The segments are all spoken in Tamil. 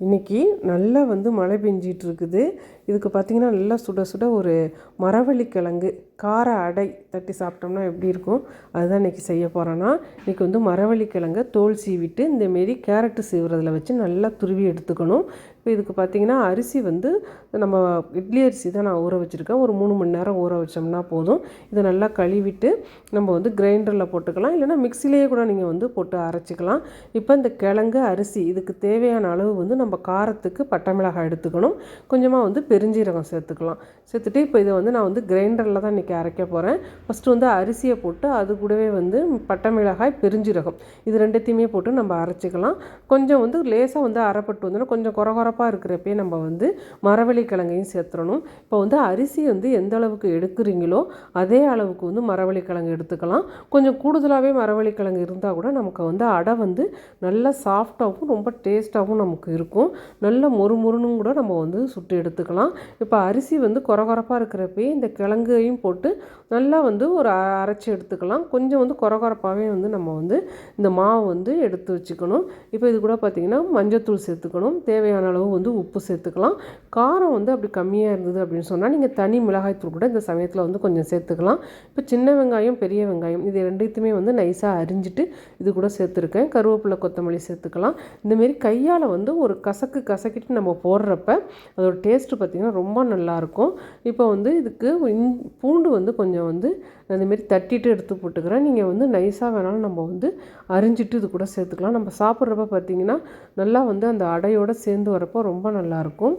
இன்றைக்கி நல்லா வந்து மழை பெஞ்சிகிட்ருக்குது இருக்குது இதுக்கு பார்த்திங்கன்னா நல்லா சுட சுட ஒரு மரவள்ளி கிழங்கு கார அடை தட்டி சாப்பிட்டோம்னா எப்படி இருக்கும்? அதுதான் இன்றைக்கி செய்ய போகிறோன்னா இன்றைக்கி வந்து மரவள்ளி தோல் சீவிட்டு இந்தமாரி கேரட்டு சீவுறதில் வச்சு நல்லா துருவி எடுத்துக்கணும். இப்போ இதுக்கு பார்த்திங்கன்னா அரிசி வந்து நம்ம இட்லி அரிசி தான் நான் ஊற வச்சுருக்கேன். ஒரு மூணு மணி நேரம் ஊற வச்சோம்னா போதும். இதை நல்லா கழுவிட்டு நம்ம வந்து கிரைண்டரில் போட்டுக்கலாம். இல்லைனா மிக்சிலேயே கூட நீங்கள் வந்து போட்டு அரைச்சிக்கலாம். இப்போ இந்த கிழங்கு அரிசி இதுக்கு தேவையான அளவு வந்து நம்ம காரத்துக்கு பட்டை மிளகாய் எடுத்துக்கணும். கொஞ்சமாக வந்து பெருஞ்சீரகம் சேர்த்துக்கலாம். சேர்த்துட்டு இப்போ இதை வந்து நான் வந்து கிரைண்டரில் தான் இன்றைக்கி அரைக்க போகிறேன் ஃபஸ்ட்டு வந்து அரிசியை போட்டு அது கூடவே வந்து பட்டை மிளகாய் பெருஞ்சீரகம் இது ரெண்டுத்தையுமே போட்டு நம்ம அரைச்சிக்கலாம். கொஞ்சம் வந்து லேசாக வந்து அரைப்பட்டு வந்தோன்னா கொஞ்சம் குறை குறப்பாக இருக்கிறப்பே நம்ம வந்து மரவள்ளி கிழங்கையும் சேர்த்துடணும் இப்போ வந்து அரிசி வந்து எந்த அளவுக்கு எடுக்கிறீங்களோ அதே அளவுக்கு வந்து மரவள்ளி கிழங்கு எடுத்துக்கலாம். கொஞ்சம் கூடுதலாகவே மரவள்ளி கிழங்கு இருந்தால் கூட நமக்கு வந்து அடை வந்து நல்லா சாஃப்டாகவும் ரொம்ப டேஸ்ட்டாகவும் நமக்கு இருக்கும். நல்ல மொறுமொறுனும் கூட நம்ம வந்து சுட்டு எடுத்துக்கலாம். இப்போ அரிசி வந்து குறை இருக்கிறப்பே இந்த கிழங்கையும் போட்டு நல்லா வந்து ஒரு அரைச்சி எடுத்துக்கலாம். கொஞ்சம் வந்து குறை வந்து நம்ம வந்து இந்த மாவு வந்து எடுத்து வச்சுக்கணும். இப்போ இது கூட பார்த்திங்கன்னா மஞ்சத்தூள் சேர்த்துக்கணும். தேவையான அளவு வந்து உப்பு சேர்த்துக்கலாம். காரம் வந்து அப்படி கம்மியாக இருந்தது அப்படின்னு சொன்னால் நீங்கள் தனி மிளகாய்த்தூள் கூட இந்த சமயத்தில் வந்து கொஞ்சம் சேர்த்துக்கலாம். இப்போ சின்ன வெங்காயம் பெரிய வெங்காயம் இது ரெண்டுத்தையுமே வந்து நைஸாக அரிஞ்சிட்டு இது கூட சேர்த்துருக்கேன். கருவேப்பிலை கொத்தமல்லி சேர்த்துக்கலாம். இந்தமாரி கையால் வந்து ஒரு கசக்கு கசக்கிட்டு நம்ம போடுறப்ப அதோட டேஸ்ட்டு பார்த்திங்கன்னா ரொம்ப நல்லாயிருக்கும் இப்போ வந்து இதுக்கு பூண்டு வந்து கொஞ்சம் வந்து அந்தமாரி தட்டிட்டு எடுத்து போட்டுக்கிறேன். நீங்கள் வந்து நைஸாக வேணாலும் நம்ம வந்து அரிஞ்சிட்டு இது கூட சேர்த்துக்கலாம். நம்ம சாப்பிட்றப்ப பார்த்திங்கன்னா நல்லா வந்து அந்த அடையோடு சேர்ந்து வரப்போ ரொம்ப நல்லாயிருக்கும்.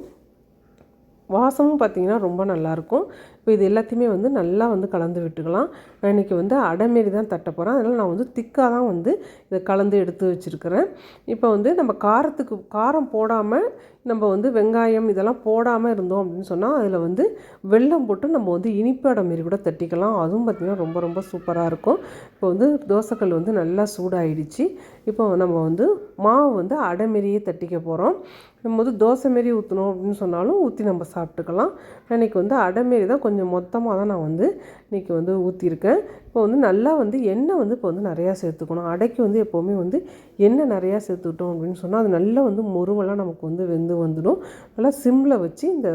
வாசமும் பார்த்திங்கன்னா ரொம்ப நல்லாயிருக்கும். இப்போ இது எல்லாத்தையுமே வந்து நல்லா வந்து கலந்து விட்டுக்கலாம். நான் இன்றைக்கி வந்து அடைமாரி தான் தட்ட போகிறேன் அதனால் நான் வந்து திக்காக தான் வந்து இதை கலந்து எடுத்து வச்சுருக்கிறேன். இப்போ வந்து நம்ம காரத்துக்கு காரம் போடாமல் நம்ம வந்து வெங்காயம் இதெல்லாம் போடாமல் இருந்தோம் அப்படின்னு சொன்னால் அதில் வந்து வெல்லம் போட்டு நம்ம வந்து இனிப்பு அடை மாரி கூட தட்டிக்கலாம். அதுவும் பார்த்திங்கன்னா ரொம்ப ரொம்ப சூப்பராக இருக்கும். இப்போ வந்து தோசைக்கல் வந்து நல்லா சூடாகிடுச்சு இப்போ நம்ம வந்து மாவு வந்து அடைமாரியே தட்டிக்க போகிறோம் நம்ம வந்து தோசை மாரி ஊற்றணும் அப்படின்னு சொன்னாலும் ஊற்றி நம்ம சாப்பிட்டுக்கலாம். இன்றைக்கி வந்து அடை மாரி தான் கொஞ்சம் மொத்தமாக தான் நான் வந்து இன்றைக்கி வந்து ஊற்றிருக்கேன் இப்போ வந்து நல்லா வந்து எண்ணெய் வந்து இப்போ வந்து நிறையா சேர்த்துக்கணும். அடைக்கு வந்து எப்போவுமே வந்து எண்ணெய் நிறையா சேர்த்துக்கிட்டோம் அப்படின்னு சொன்னால் அது நல்லா வந்து முருவெல்லாம் நமக்கு வந்து வெந்து வந்துடும். நல்லா சிம்மில் வச்சு இந்த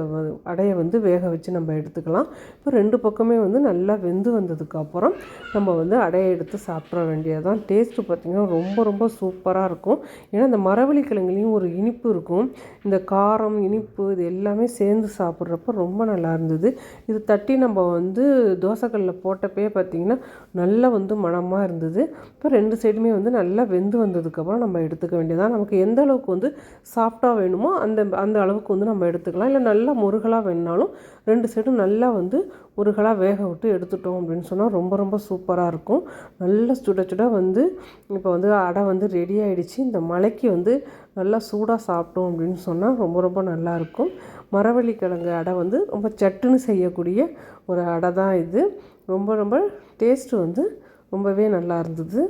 அடையை வந்து வேக வச்சு நம்ம எடுத்துக்கலாம். இப்போ ரெண்டு பக்கமே வந்து நல்லா வெந்து வந்ததுக்கப்புறம் நம்ம வந்து அடையை எடுத்து சாப்பிட்ற வேண்டியதான் டேஸ்ட்டு பார்த்திங்கன்னா ரொம்ப ரொம்ப சூப்பராக இருக்கும். ஏன்னா இந்த மரவள்ளி கிழங்குலேயும் ஒரு இனிப்பு இருக்கும். இந்த காரம் இனிப்பு இது எல்லாமே சேர்ந்து சாப்பிட்றப்ப ரொம்ப நல்லா இருந்தது. இது தட்டி நம்ம வந்து தோசைக்கல்லில் போட்டப்பே பார்த்திங்கன்னா நல்லா வந்து மணமாக இருந்தது. இப்போ ரெண்டு சைடுமே வந்து நல்லா வெந்து வந்ததுக்கப்புறம் நம்ம எடுத்துக்க வேண்டியதான் நமக்கு எந்த அளவுக்கு வந்து சாஃப்டாக வேணுமோ அந்த அந்த அளவுக்கு வந்து நம்ம எடுத்துக்கலாம். இல்லை நல்லா முருகலாக வேணுனாலும் ரெண்டு சைடும் நல்லா வந்து முருகலாக வேக விட்டு எடுத்துட்டோம் அப்படின்னு சொன்னால் ரொம்ப ரொம்ப சூப்பராக இருக்கும். நல்லா சுட சுட வந்து இப்போ வந்து அடை வந்து ரெடி ஆகிடுச்சு இந்த மலைக்கு வந்து நல்லா சூடாக சாப்பிட்டோம் அப்படின்னு சொன்னால் ரொம்ப ரொம்ப நல்லாயிருக்கும் மரவள்ளிக்கிழங்கு அடை வந்து ரொம்ப சட்டுன்னு செய்யக்கூடிய ஒரு அடை தான் இது. ரொம்ப ரொம்ப டேஸ்ட்டு வந்து ரொம்பவே நல்லா இருந்தது.